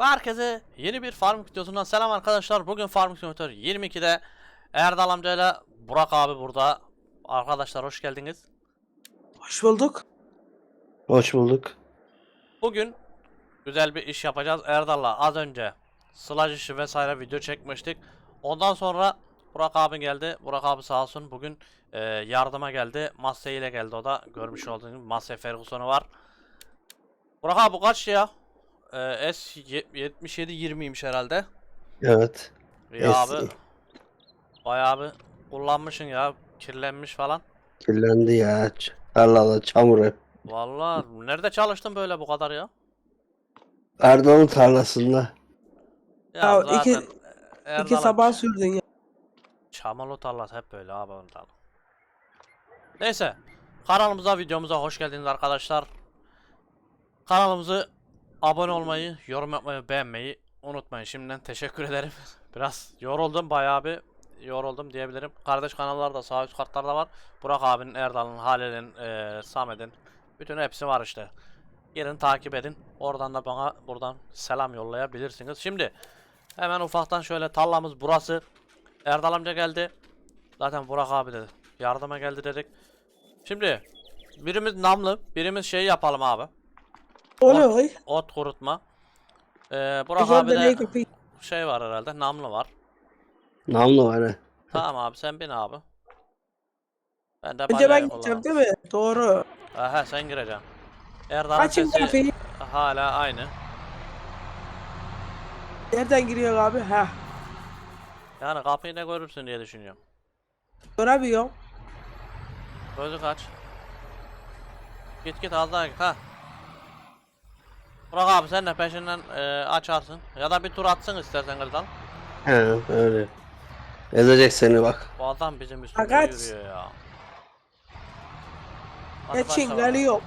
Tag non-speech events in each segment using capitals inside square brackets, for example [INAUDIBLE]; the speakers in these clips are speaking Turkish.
Ve herkese yeni bir Farm videosundan selam arkadaşlar. Bugün Farm Simulator 22'de Erdal amcayla Burak abi burada. Arkadaşlar hoş geldiniz. Hoş bulduk. Hoş bulduk. Bugün güzel bir iş yapacağız. Erdal'la az önce sılaj işi vesaire video çekmiştik. Ondan sonra Burak abi geldi. Burak abi sağ olsun bugün e, yardıma geldi. Massey ile geldi o da. Görmüş olduğunuz gibi Massey Ferguson'u var. Burak abi bu kaç ya? E, S 77 20'ymiş herhalde. Evet. Ya Eski. abi bayağı bir kullanmışsın ya kirlenmiş falan. Kirlendi ya. Ç- Tarlada çamur hep. Vallahi nerede çalıştın böyle bu kadar ya? Erdal'ın tarlasında. Ya Ya zaten iki- Erdal'ın İki sabah sürdün ya. Çamurlu tarlası hep böyle abi ondan. Neyse kanalımıza videomuza hoş geldiniz arkadaşlar. Kanalımızı abone olmayı, yorum yapmayı, beğenmeyi unutmayın. Şimdiden teşekkür ederim. [LAUGHS] Biraz yoruldum bayağı bir yoruldum diyebilirim. Kardeş kanallar da sağ üst kartlarda var. Burak abinin, Erdal'ın, Halil'in, eee Samet'in bütün hepsi var işte. Gelin takip edin. Oradan da bana buradan selam yollayabilirsiniz. Şimdi hemen ufaktan şöyle tarlamız burası. Erdal amca geldi. Zaten Burak abi dedi. Yardıma geldi dedik. Şimdi birimiz namlı, birimiz şey yapalım abi. Oluyor. Ot kurutma. Ee, Burak abi de ne şey var herhalde, namlı var. Namlu var he. Tamam abi sen bin abi. Ben de Önce ben gideceğim değil mi? Doğru. Aha sen gireceksin. Erdal'ın Açın sesi kapıyı. hala aynı. Nereden giriyor abi? Ha. Yani kapıyı ne görürsün diye düşünüyorum. Göremiyorum. Gözü kaç. Git git az daha git ha. Burak abi sen de peşinden e, açarsın. Ya da bir tur atsın istersen Erdal. He öyle. Ezecek seni bak. Bu adam bizim üstümüze Fakat- yürüyor ya. Hadi Geçin başla bakalım. geliyor.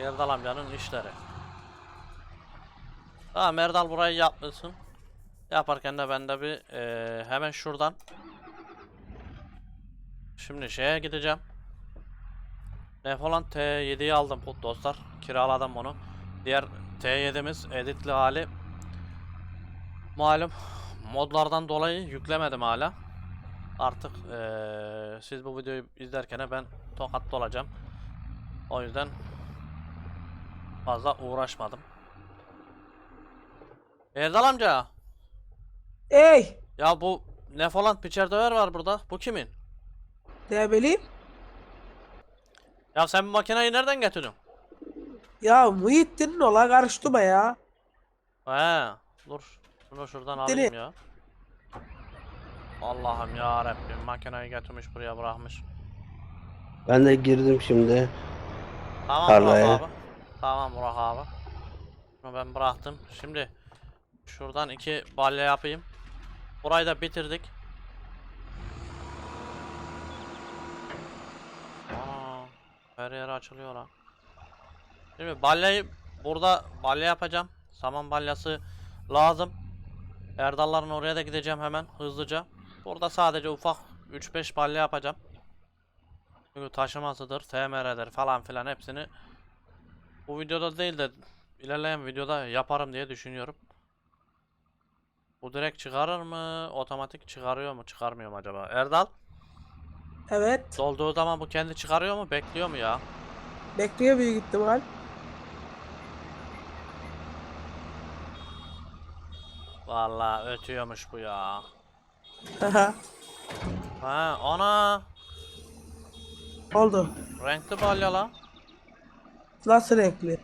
Erdal amcanın işleri. Tamam Erdal burayı yapmışsın. Yaparken de ben de bir eee, hemen şuradan. Şimdi şeye gideceğim. Nefolan T7'yi aldım dostlar. Kiraladım bunu. Diğer T7'miz editli hali. Malum modlardan dolayı yüklemedim hala. Artık eee, siz bu videoyu izlerken ben tokatlı olacağım. O yüzden fazla uğraşmadım. Erdal amca. Ey. Ya bu Nefoland biçer döver var burada. Bu kimin? Ne bileyim. Ya sen bu makineyi nereden getirdin? Ya Muhittin'in ola karıştırma ya. He, dur. Şunu şuradan Deli. alayım ya. Allah'ım ya Rabbim makineyi getirmiş buraya bırakmış. Ben de girdim şimdi. Tamam Tarlaya. Burak abi. Tamam Burak abi. Bunu ben bıraktım. Şimdi şuradan iki balya yapayım. Burayı da bitirdik. Aa, her yer açılıyor ha. Şimdi balyayı burada balya yapacağım. Saman balyası lazım. Erdalların oraya da gideceğim hemen hızlıca. Burada sadece ufak 3-5 balya yapacağım. Çünkü taşımasıdır, TMR'dir falan filan hepsini bu videoda değil de ilerleyen videoda yaparım diye düşünüyorum. Bu direkt çıkarır mı? Otomatik çıkarıyor mu? Çıkarmıyor mu acaba? Erdal Evet. dolduğu zaman bu kendi çıkarıyor mu? Bekliyor mu ya? Bekliyor büyük ihtimal. Vallahi ötüyormuş bu ya. Ha, ana Oldu. renkli balya lan. Nasıl renkli?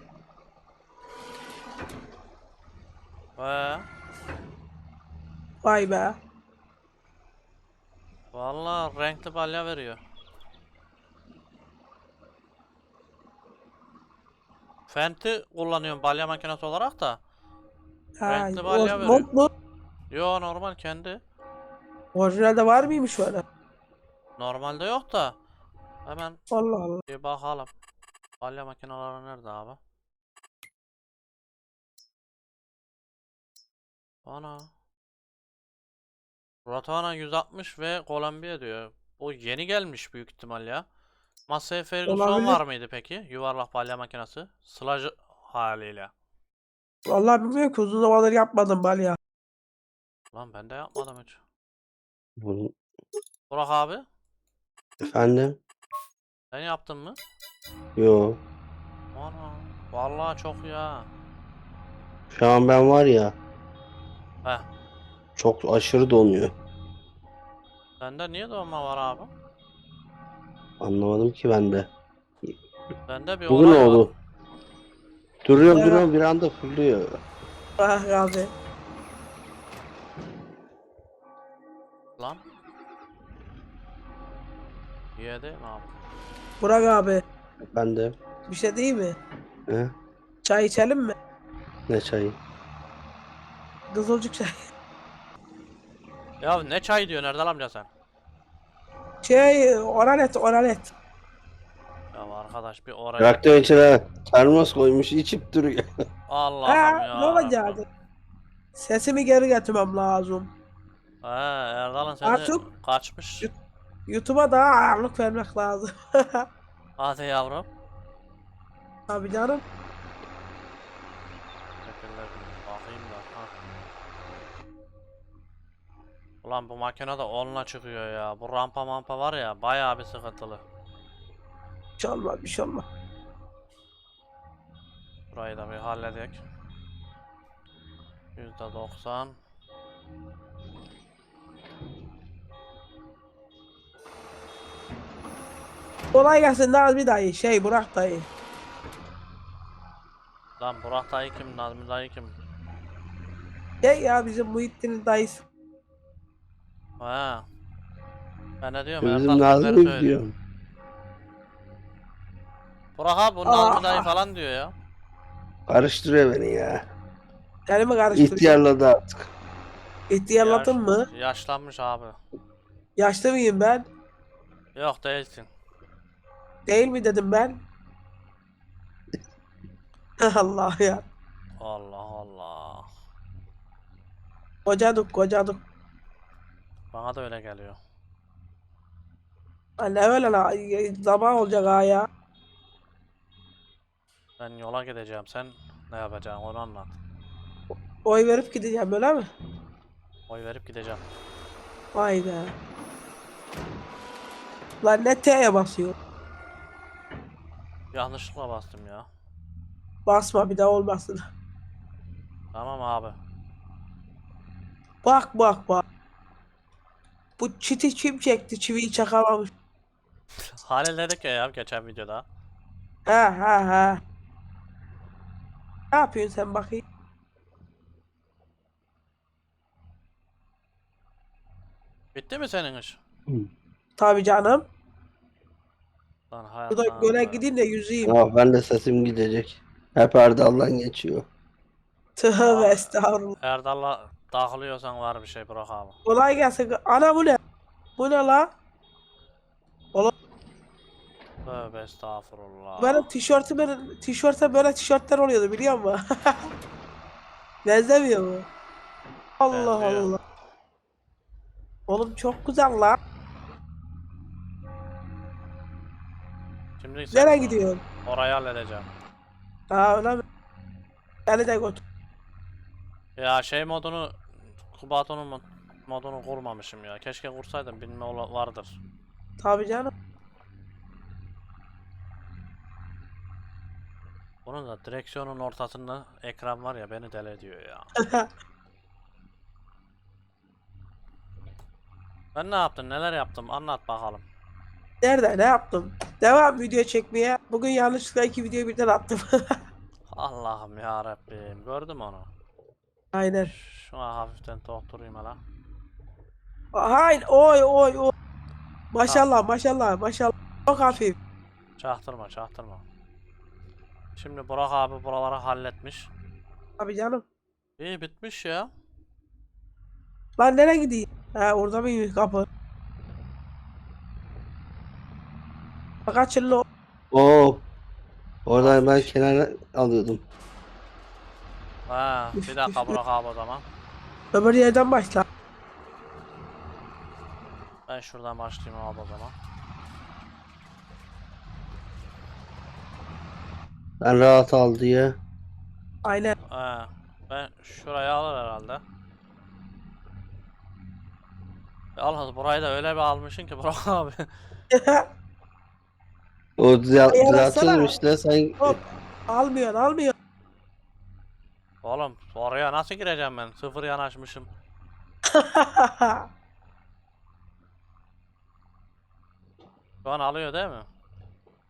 He. Vay be. Vallahi renkli balya veriyor. Fenty kullanıyorum balya makinesi olarak da. Ha, Renkli balya veriyor. mod mu? Yo normal kendi. Orijinalde var mıymış öyle? Normalde yok da. Hemen Allah Allah. bir bakalım. Balya makineleri nerede abi? Ana. Rotana 160 ve Kolombiya diyor. Bu yeni gelmiş büyük ihtimal ya. Massey Ferguson Olabilir. var mıydı peki? Yuvarlak balya makinesi. Sılaj haliyle. Vallahi bilmiyorum ki uzun zamandır yapmadım bal ya. Lan ben de yapmadım hiç. Bunu... Burak abi Efendim? sen yaptın mı? Yo. Ana vallahi çok ya. Şu an ben var ya Heh. Çok aşırı donuyor. Sende niye donma var abi? Anlamadım ki ben de. Bende bir Bugün olay var. oldu. Duruyorum Ya. duruyorum bir anda fırlıyor. Ah abi. Lan. Yedi ne abi? Burak abi Ben de. bir şey değil mi? He? Çay içelim mi? Ne çayı? Kızılcık çay. Ya ne çay diyor Erdal amca sen? Şey oralet oralet. Ya arkadaş bir oraya. Traktörün içine termos koymuş içip duruyor. [LAUGHS] Allah'ım Ha, ya. ne olacak? Sesimi geri getirmem lazım. He Erdal'ın sesi Artık- kaçmış. YouTube'a daha ağırlık vermek lazım. [LAUGHS] Hadi yavrum. Abi canım. Ulan bu makine de onunla çıkıyor ya. Bu rampa mampa var ya bayağı bir sıkıntılı. Şey olmaz. Burayı da bir halledek. Yüzde doksan. Kolay gelsin Nazmi dayı. Şey Burak dayı. Lan Burak dayı kim? Nazmi dayı kim? Şey ya bizim Muhittin'in dayısı. He. Ben ne diyorum? Bizim söylüyor. diyor. Burak abi bu Aa. Nazmi dayı falan diyor ya. Karıştırıyor beni ya. Seni mi karıştırıyor? İhtiyarladı artık. İhtiyarladın Yaş- mı? Yaşlanmış abi. Yaşlı mıyım ben? Yok değilsin. Değil mi dedim ben? [LAUGHS] Allah ya. Allah Allah. Kocadık kocadık. Bana da öyle geliyor. Ne öyle la? Zaman olacak ha ya. Ben yola gideceğim. Sen ne yapacaksın onu anlat. Oy verip gideceğim öyle mi? Oy verip gideceğim. Vay be. Lan ne T'ye basıyor? Yanlışlıkla bastım ya. Basma bir daha olmasın. Tamam abi. Bak bak bak. Bu çiti kim çekti? Çiviyi çakamamış. Halil dedik ya, ya geçen videoda. Ha ha ha. Ne yapıyorsun sen bakayım? Bitti mi senin iş? Tabii canım. Lan hayat. Şurada göle gideyim de yüzeyim. Ah ben de sesim gidecek. Hep Erdal'dan geçiyor. Tövbe estağfurullah. Erdal'la dağılıyorsan var bir şey bırak abi. Kolay gelsin. Ana bu ne? Bu ne la? Tövbe estağfurullah. Benim tişörtüm benim tişörte böyle tişörtler oluyordu biliyor musun? [LAUGHS] Benzemiyor mu? Allah Benziyor. Allah. Oğlum çok güzel la. Şimdi sen Nereye gidiyorsun? orayı halledeceğim. Ha öyle mi? Beni de götür. Ya şey modunu Kubaton'un mod- modunu kurmamışım ya. Keşke kursaydım bilme vardır. Tabii canım. Bunun da direksiyonun ortasında ekran var ya beni deli ediyor ya. [LAUGHS] Ben ne yaptım? Neler yaptım? Anlat bakalım. Nerede? Ne yaptım? Devam video çekmeye. Bugün yanlışlıkla iki video birden attım. [LAUGHS] Allah'ım ya Rabbim. Gördüm onu. Aynen. Şuna hafiften doktoruyum hele. Hayır. Oy oy oy. Maşallah maşallah maşallah. Çok hafif. Çaktırma çaktırma. Şimdi Burak abi buraları halletmiş. Tabii canım. İyi bitmiş ya. Lan nereye gideyim? Ha orada mıymış kapı? Bak açıldı o. Oo. Oradan ben kenara alıyordum. Ha, bir dakika Burak abi o zaman. Öbür yerden başla. Ben şuradan başlayayım abi o zaman. Ben rahat al diye. Aynen. He. Ben şurayı alır herhalde. Yalnız burayı da öyle bir almışsın ki Burak [LAUGHS] abi. O düzel Ay, düzeltiyorum yarasana. işte sen Hop. almıyor almıyor. Oğlum oraya nasıl gireceğim ben? Sıfır yanaşmışım. [LAUGHS] Şu an alıyor değil mi?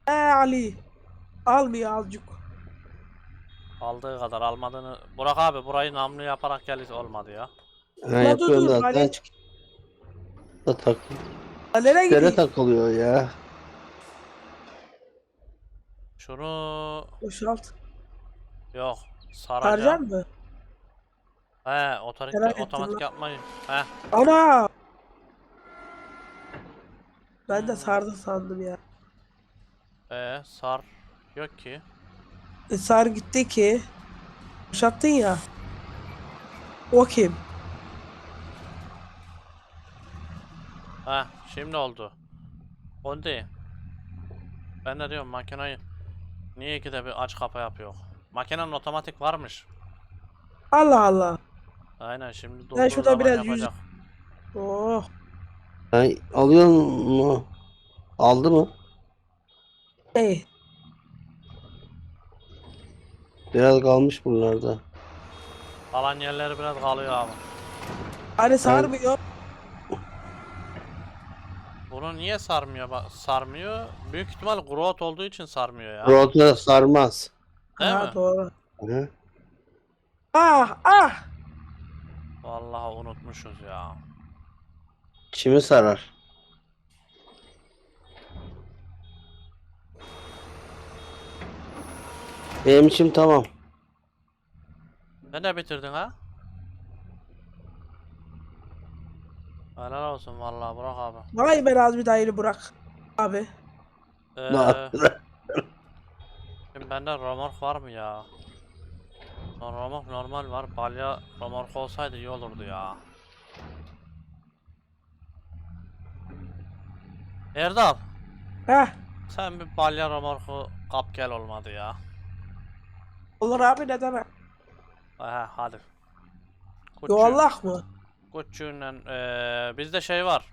Ee Ali. Almıyor azıcık. Aldığı kadar almadığını. Burak abi burayı namlu yaparak gel olmadı ya. ha, Ulan dur yapıyorum dur. Ali'ye çık. Da tak. Lan Nereye Yere gidiyor? takılıyor ya. Şunu Boşalt. yok Saracağım. mı? He otomatik Merak ettim otomatik lan. yapmayı. He Ana! Ben de sardı sandım ya. e, sar yok ki. E, sar gitti ki. Boşalttın ya. O kim? He şimdi oldu. Oldu. Ben de diyorum makineyi niye ki de bir aç kapa yapıyor. Makinenin otomatik varmış. Allah Allah. Aynen şimdi Ben durduğu şurada zaman biraz yüz- yapacak. Oh. Sen alıyor mu? Aldı mı? Hey. Biraz kalmış buralarda. Alan yerleri biraz kalıyor abi. Hani sarmıyor. Bunu niye sarmıyor? Bak sarmıyor. Büyük ihtimal growth olduğu için sarmıyor ya. Rota sarmaz. Değil ha, mi? doğru. Hı. Ah ah. Vallahi unutmuşuz ya. Kimi sarar? Benim için tamam. Sen de bitirdin ha? Helal olsun vallahi Burak abi. Vay be Nazmi dayını bırak. Abi. Ee, Ne- şimdi bende romork var mı ya? Romork normal var. Balya romork olsaydı iyi olurdu ya. Erdal, Heh. sen bir balya romorku kap gel olmadı ya. Olur abi ne demek? Aha, hadi. Yuvarlak mı? Koçuyla eee bizde şey var.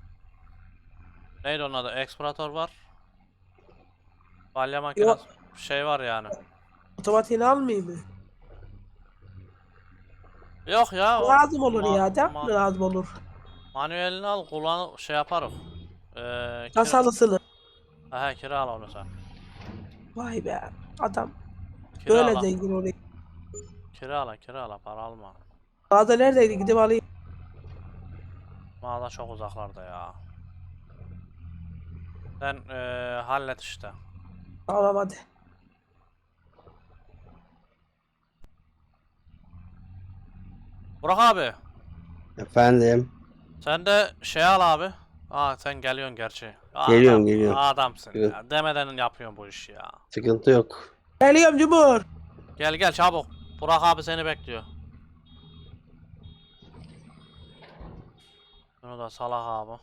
Neydi onun adı? Explorator var. Balya makinesi şey var yani. Otomatiğini almayayım mı? Yok ya. Lazım olur ya. Değil mi? Lazım olur. manuelini al kullan şey yaparız. Eee kira- Kasalısını. Aha kirala onu sen. Vay be. Adam Kirala. böyle zengin oluyor. Kirala kirala para alma. Mağaza neredeydi? Gidip alayım. Mağaza çok uzaklarda ya. Sen eee hallet işte. Tamam hadi. Burak abi. Efendim. Sen de şey al abi. Aa sen geliyorsun gerçi. Geliyorum, Adam- geliyorum. Adamsın Evet. ya. Demeden yapıyorsun bu işi ya. Sıkıntı yok. Geliyorum Cumhur. Gel gel çabuk. Burak abi seni bekliyor. Bunu da salak abi.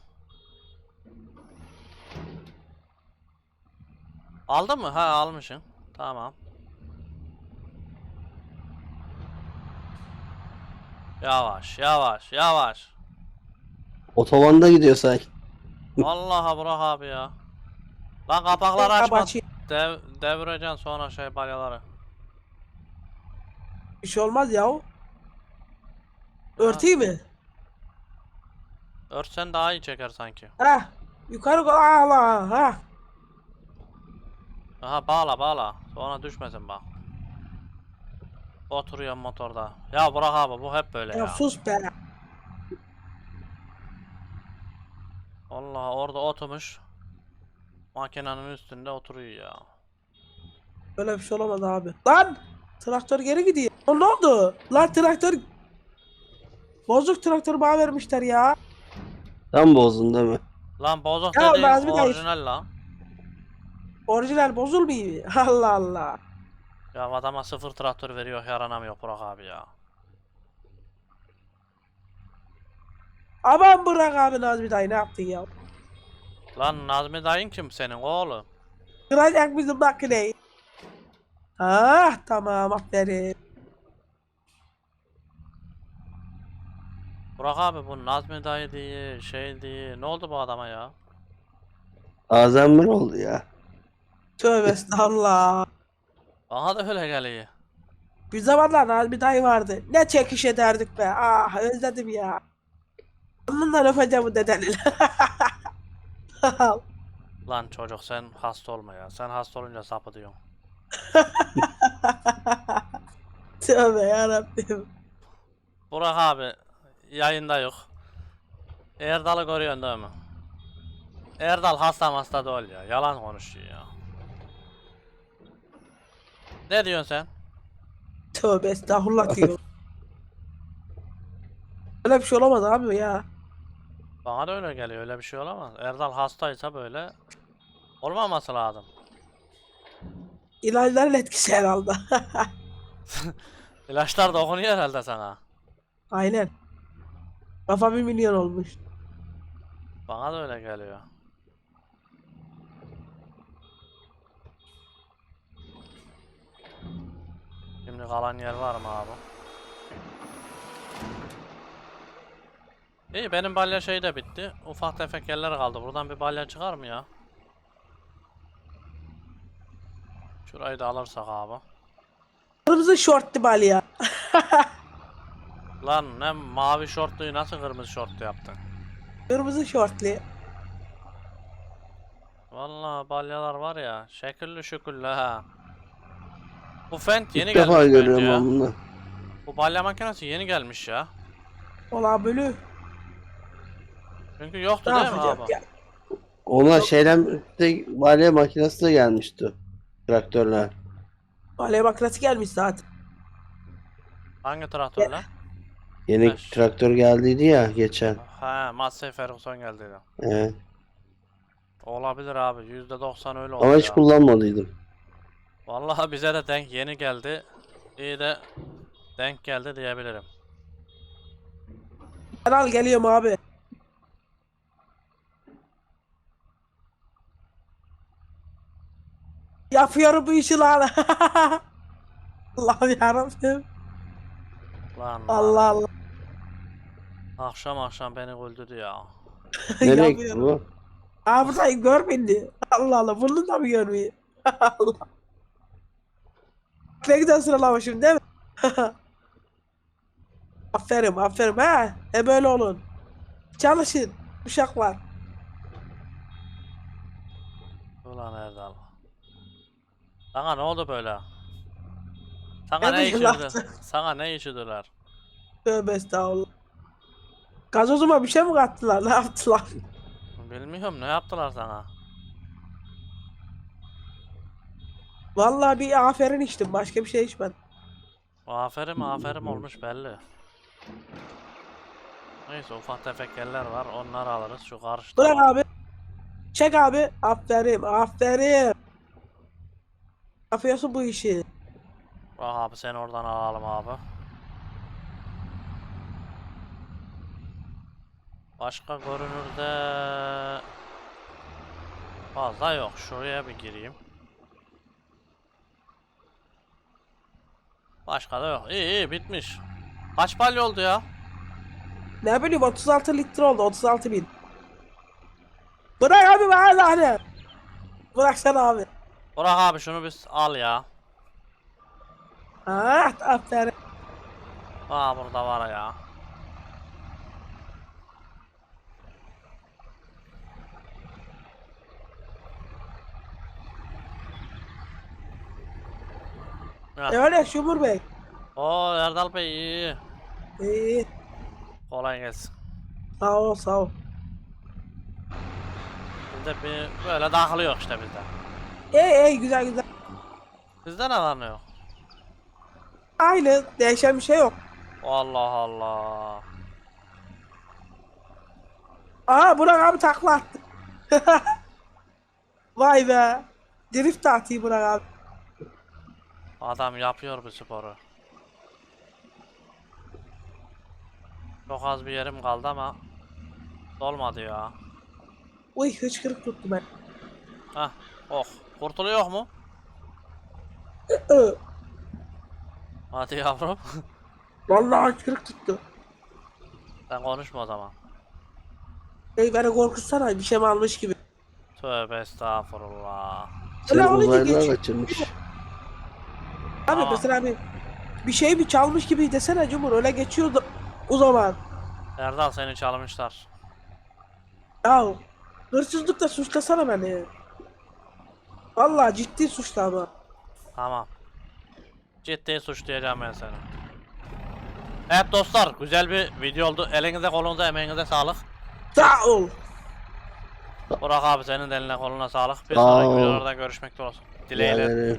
Aldın mı? Ha almışsın. Tamam. Yavaş yavaş yavaş. Otobanda gidiyor sanki. Vallahi Burak abi ya. Lan kapakları açma. Dev, devireceksin sonra şey balyaları. Bir şey olmaz ya. Örteyim mi? Örtsen daha iyi çeker sanki. Heh. Yukarı koy. Allah. Ha. Aha bağla bağla. Sonra düşmesin bak. Oturuyor motorda. Ya Burak abi bu hep böyle Ya ya. sus be. Allah orada oturmuş. Makinenin üstünde oturuyor ya. Böyle bir şey olamaz abi. Lan. Traktör geri gidiyor. Lan ne oldu? Lan traktör. Bozuk traktör bana vermişler ya. Tam bozdun değil mi? Lan bozuk Ya Nazmi dayı- orijinal lan. Orijinal bozulmuyor. [LAUGHS] Allah Allah. Ya adama sıfır traktör veriyor yaranamıyor Burak abi ya. Aman Burak abi Nazmi dayı ne yaptın ya? Lan Nazmi dayın kim senin oğlum? Kıracak bizim makineyi. Ah tamam aferin. Burak abi bu Nazmi dayı diye şey diye ne oldu bu adama ya? Azamır oldu ya. Tövbe estağfurullah. Bana da öyle geliyor. Bir zamanlar Nazmi dayı vardı. Ne çekiş ederdik be. Ah özledim ya. Alnından öpeceğim bu dedenin. [LAUGHS] Lan çocuk sen hasta olma ya. Sen hasta olunca sapı diyorsun. [LAUGHS] Tövbe yarabbim. Burak abi yayında yok. Erdal'ı görüyorsun değil mi? Erdal hasta hasta da ol ya. Yalan konuşuyor ya. Ne diyorsun sen? Tövbe estağfurullah diyor. Öyle bir şey olamaz abi ya. Bana da öyle geliyor. Öyle bir şey olamaz. Erdal hastaysa böyle olmaması lazım. İlaçların etkisi herhalde. [LAUGHS] İlaçlar dokunuyor herhalde sana. Aynen. Kafa bir milyon olmuş. Bana da öyle geliyor. Kalan yer var mı abi? İyi benim balya şey de bitti. Ufak tefek yerler kaldı. Buradan bir balya çıkar mı ya? Şurayı da alırsak abi. Kırmızı şortlu bal ya. [LAUGHS] Lan ne mavi şortluyu nasıl kırmızı şortlu yaptın? Kırmızı şortlu. Vallahi balyalar var ya şekilli şüküllü ha. Bu fent yeni İlk defa gelmiş bence görüyorum ya. ben bunu. Bu balya makinesi yeni gelmiş ya. Ola bölü. Çünkü yoktu Ne değil mi yapacak abi? ya? Ona şeyden birlikte balya makinesi de gelmişti. Traktörler. Balya makinesi gelmiş zaten. Hangi traktörler? Yeni Beş. traktör geldiydi ya geçen. He, Massey Ferguson geldi. Evet. Olabilir abi. %90 öyle oldu Ama hiç ya. kullanmadıydım. Vallahi bize de denk yeni geldi. İyi de denk geldi diyebilirim. Ben al geliyorum abi. Yapıyorum bu işi lan. [LAUGHS] Allah'ım yarabbim. Lan Allah lan. Allah. Akşam akşam beni öldürdü ya. [LAUGHS] Nereye gitti Yapıyorum. bu? Abi dayı gör beni. Allah Allah bunu da mı görmüyor? [LAUGHS] Allah. Ne güzel sıralamışım değil mi? [LAUGHS] aferin aferin ha. E böyle olun. Çalışın uşaklar. Ulan Erdal. Sana ne oldu böyle? Sana Ne ne? Sana ne içirdiler? Tövbe estağfurullah. Gazozuma bir şey mi kattılar? Ne yaptılar? Bilmiyorum ne yaptılar sana? Vallahi bir aferin içtim. Başka bir şey içmedim. Aferin aferin olmuş belli. Neyse ufak tefek yerler var onları alırız şu karıştı. Bırak abi. Çek abi. Aferin. Aferin. Yapıyorsun bu işi. Bak abi sen oradan alalım abi. Başka görünürde fazla yok. Şuraya bir gireyim. Başka da yok. İyi iyi bitmiş. Kaç balya oldu ya? Ne bileyim 36 litre oldu. 36 bin. Bırak abi bana hani. Bırak sen abi. Burak abi şunu biz al ya. Ha, aferin. Aa burada var ya. Ne öyle Şumur Bey? Oo Erdal Bey iyi. İyi. Kolay gelsin. Sağ ol sağ ol. Bizde bir böyle dahili yok işte bizde. İyi iyi güzel güzel. Bizde ne var ne yok? Aynı. Değişen bir şey yok. Allah Allah. Aa Burak abi takla attı. [LAUGHS] Vay be. Drift de atayım Burak abi. Adam yapıyor bu sporu. Çok az bir yerim kaldı ama dolmadı ya. Uy hıçkırık tuttu ben. Hah, oh. Kurtuluyor mu? [LAUGHS] Hadi yavrum. [LAUGHS] Vallahi hıçkırık tuttu. Sen konuşma o zaman. Ey beni korkutsana bir şey mi almış gibi. Tövbe estağfurullah. Seni uzaylılar kaçırmış. Abi Tamam. mesela bir bir şey bir çalmış gibi desene Cumhur öyle geçiyordu o zaman. Erdal seni çalmışlar. Ya hırsızlıkla suçlasana beni. Vallahi ciddi suçlu ama. Tamam. Ciddi suçlayacağım ben seni. Evet dostlar güzel bir video oldu. Elinize kolunuza emeğinize sağlık. Sağ ol. Burak abi senin de eline koluna sağlık. Bir Sağ sonraki ol. videolarda görüşmek üzere. Dileğiyle Yani